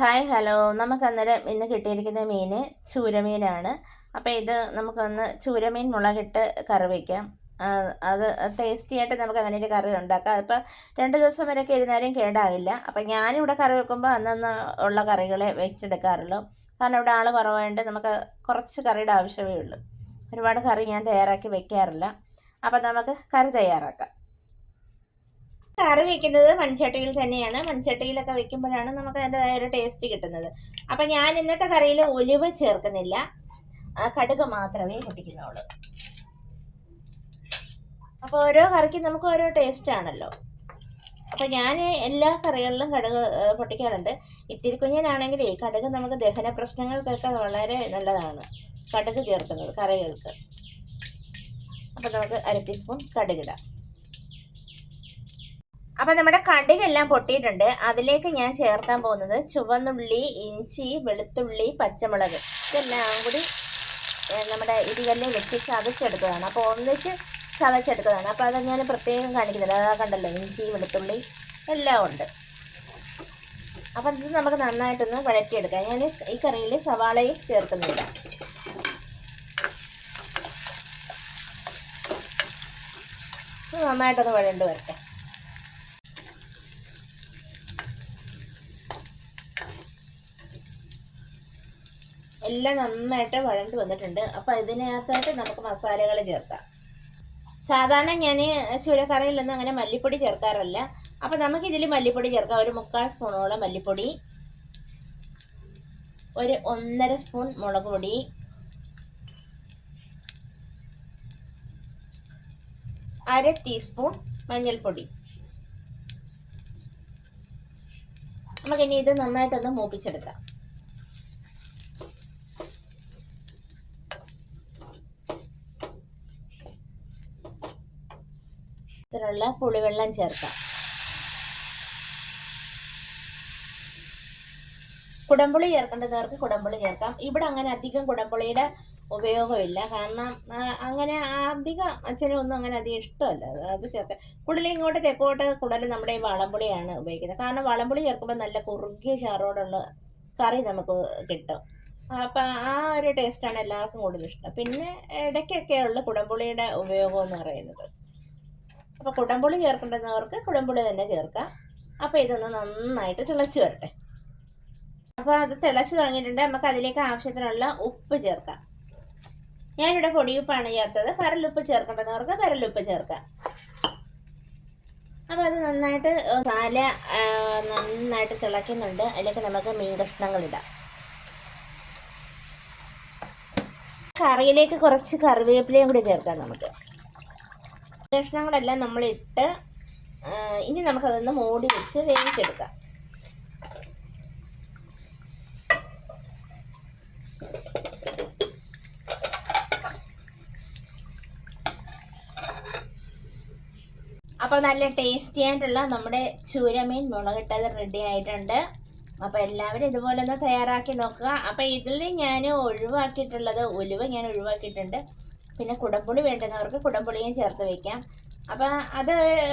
Hi hello. നമുക്ക് അന്നേരം ഇന്ന് കിട്ടിയിരിക്കുന്ന മീൻ ചൂരമീനാണ്. അപ്പോൾ ഇത് നമുക്കൊന്ന് ചൂരമീൻ മുളകിട്ട് കറി വയ്ക്കാം അത് ടേസ്റ്റി ആയിട്ട് നമുക്ക് അങ്ങനെ ഒരു കറി ഉണ്ടാക്കാം. അതിപ്പോൾ രണ്ട് ദിവസം വരെയൊക്കെ ഇതിനേരം കേടാകില്ല അപ്പം ഞാനിവിടെ കറി വെക്കുമ്പോൾ അന്നന്ന് ഉള്ള കറികളെ വെച്ചെടുക്കാറുള്ളൂ. കാരണം ഇവിടെ ആൾ കുറവായതുകൊണ്ട് നമുക്ക് കുറച്ച് കറിയുടെ ആവശ്യമേ ഉള്ളൂ. ഒരുപാട് കറി ഞാൻ തയ്യാറാക്കി വെക്കാറില്ല. അപ്പം നമുക്ക് കറി തയ്യാറാക്കാം. കറി വെക്കുന്നത് മൺചട്ടിയിൽ തന്നെയാണ്. മൺചട്ടിയിലൊക്കെ വെക്കുമ്പോഴാണ് നമുക്ക് അതിന്റെതായ ഒരു ടേസ്റ്റ് കിട്ടുന്നത്. അപ്പം ഞാൻ ഇന്നത്തെ കറിയിൽ ഒലിവ് ചേർക്കുന്നില്ല. കടുക് മാത്രമേ പൊട്ടിക്കുന്നുള്ളൂ. അപ്പോൾ ഓരോ കറിക്കും നമുക്ക് ഓരോ ടേസ്റ്റ് ആണല്ലോ. അപ്പോൾ ഞാൻ എല്ലാ കറികളിലും കടുക് പൊട്ടിക്കാറുണ്ട്. ഇത്തിരി കുഞ്ഞനാണെങ്കിൽ കടുക് നമുക്ക് ദഹന പ്രശ്നങ്ങൾക്കൊക്കെ വളരെ നല്ലതാണ്. കടുക് ചേർക്കുന്നത് കറികൾക്ക്. അപ്പോൾ നമുക്ക് അര ടീസ്പൂൺ കടുകിടാം അപ്പം നമ്മുടെ കടുകെല്ലാം പൊട്ടിയിട്ടുണ്ട്. അതിലേക്ക് ഞാൻ ചേർക്കാൻ പോകുന്നത് ചുവന്നുള്ളി ഇഞ്ചി വെളുത്തുള്ളി പച്ചമുളക്. ഇതെല്ലാം കൂടി നമ്മുടെ ഇടികല്ലിൽ വെച്ച് ചതച്ചെടുത്തതാണ്. അപ്പോൾ ഒന്നിച്ച് ചതച്ചെടുത്തതാണ്. അപ്പോൾ അത് ഞാൻ പ്രത്യേകം കാണിക്കുന്നില്ല. അതാ കണ്ടല്ലോ ഇഞ്ചി വെളുത്തുള്ളി എല്ലാം ഉണ്ട്. അപ്പം ഇത് നമുക്ക് നന്നായിട്ടൊന്ന് വഴറ്റിയെടുക്കാം. ഞാൻ ഈ കറിയിൽ സവാളയും ചേർക്കുന്നില്ല. നന്നായിട്ടൊന്ന് വഴണ്ട് വരട്ടെ. എല്ലാം നന്നായിട്ട് വഴണ്ട് വന്നിട്ടുണ്ട്. അപ്പോൾ ഇതിനകത്തായിട്ട് നമുക്ക് മസാലകൾ ചേർക്കാം. സാധാരണ ഞാൻ ചൂരക്കറിയിലൊന്നും അങ്ങനെ മല്ലിപ്പൊടി ചേർക്കാറില്ല. അപ്പോൾ നമുക്കിതിൽ മല്ലിപ്പൊടി ചേർക്കാം. ഒരു മുക്കാൽ സ്പൂണോളം മല്ലിപ്പൊടി ഒരു ഒന്നര സ്പൂൺ മുളക് പൊടി അര ടീസ്പൂൺ മഞ്ഞൾപ്പൊടി. നമുക്കിനി ഇത് നന്നായിട്ടൊന്ന് മൂപ്പിച്ചെടുക്കാം. ഇതിനുള്ള പുളിവെള്ളം ചേർക്കാം. കുടംപുളി ചേർക്കേണ്ടവർക്ക് കുടംപുളി ചേർക്കാം. ഇവിടെ അങ്ങനെ അധികം കുടംപുളിയുടെ ഉപയോഗമില്ല. കാരണം അങ്ങനെ അധികം അച്ഛനൊന്നും അങ്ങനെ അധികം ഇഷ്ടമല്ല. അത് ചേർക്കാം കൂടുതൽ ഇങ്ങോട്ട് തെക്കോട്ട് കൂടുതൽ നമ്മുടെ ഈ വളംപുളിയാണ് ഉപയോഗിക്കുന്നത്. കാരണം വളംപുളി ചേർക്കുമ്പോൾ നല്ല കുറുകിയ ചാറോടുള്ള കറി നമുക്ക് കിട്ടും. അപ്പം ആ ഒരു ടേസ്റ്റാണ് എല്ലാവർക്കും കൂടുതൽ ഇഷ്ടം. പിന്നെ ഇടയ്ക്കൊക്കെയുള്ള കുടംപുളിയുടെ ഉപയോഗം എന്ന് പറയുന്നത്. അപ്പോൾ കുടംപുളി ചേർക്കേണ്ടുന്നവർക്ക് കുടംപുളി തന്നെ ചേർക്കാം. അപ്പോൾ ഇതൊന്ന് നന്നായിട്ട് തിളച്ച് വരട്ടെ. അപ്പോൾ അത് തിളച്ച് തുടങ്ങിയിട്ടുണ്ട്. നമുക്ക് അതിലേക്ക് ആവശ്യത്തിനുള്ള ഉപ്പ് ചേർക്കാം. ഞാനിവിടെ പൊടിയുപ്പാണ് ചേർത്തത്. പരലുപ്പ് ചേർക്കേണ്ടുന്നവർക്ക് പരലുപ്പ് ചേർക്കാം. അപ്പോൾ അത് നന്നായിട്ട് നാല നന്നായിട്ട് തിളയ്ക്കുന്നുണ്ട്. അതിലേക്ക് നമുക്ക് മീൻ കഷ്ണങ്ങളിടാം കറിയിലേക്ക് കുറച്ച് കറിവേപ്പിലയും കൂടി ചേർക്കാം നമുക്ക്. കഷ്ണങ്ങളെല്ലാം നമ്മളിട്ട് ഇനി നമുക്കതൊന്ന് മൂടി വെച്ച് വേവിച്ചെടുക്കാം. അപ്പോൾ നല്ല ടേസ്റ്റി ആയിട്ടുള്ള നമ്മുടെ ചൂരമീൻ മുളകിട്ടത് റെഡി ആയിട്ടുണ്ട്. അപ്പോൾ എല്ലാവരും ഇതുപോലെ ഒന്ന് തയ്യാറാക്കി നോക്കുക. അപ്പോൾ ഇതിൽ ഞാൻ ഒഴിവാക്കിയിട്ടുള്ളത് ഉലുവ ഞാൻ ഒഴിവാക്കിയിട്ടുണ്ട്. പിന്നെ കുടംപുളി വേണ്ടുന്നവർക്ക് കുടംപുളിയും ചേർത്ത് വയ്ക്കാം അപ്പം അത്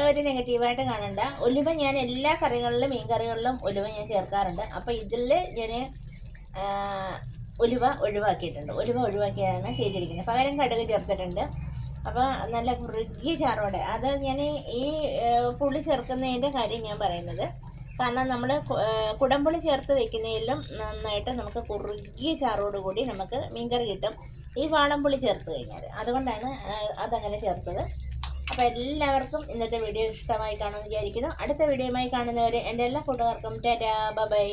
ഒരു നെഗറ്റീവായിട്ട് കാണണ്ട. ഉലുവ ഞാൻ എല്ലാ കറികളിലും മീൻ കറികളിലും ഉലുവ ഞാൻ ചേർക്കാറുണ്ട്. അപ്പോൾ ഇതിൽ ഞാൻ ഉലുവ ഒഴിവാക്കിയിട്ടുണ്ട്. ഉലുവ ഒഴിവാക്കിയാണ് ചെയ്തിരിക്കുന്നത്. പകരം കടുക് ചേർത്തിട്ടുണ്ട്. അപ്പോൾ നല്ല കുറുകിയ ചാറോടെ. അത് ഞാൻ ഈ പുളി ചേർക്കുന്നതിന്റെ കാര്യം ഞാൻ പറയുന്നത്. കാരണം നമ്മൾ കുടംപുളി ചേർത്ത് വെക്കുന്നതിലും നന്നായിട്ട് നമുക്ക് കുറുകിയ ചാറോട് കൂടി നമുക്ക് മീൻകറി കിട്ടും ഈ വാളംപുളി ചേർത്ത് കഴിഞ്ഞാൽ. അതുകൊണ്ടാണ് അതങ്ങനെ ചേർത്തത്. അപ്പോൾ എല്ലാവർക്കും ഇന്നത്തെ വീഡിയോ ഇഷ്ടമായി കാണുമെന്ന് വിചാരിക്കുന്നു. അടുത്ത വീഡിയോയുമായി കാണുന്നവരെ എന്റെ എല്ലാ കൂട്ടുകാർക്കും ടാറ്റാ ബൈ.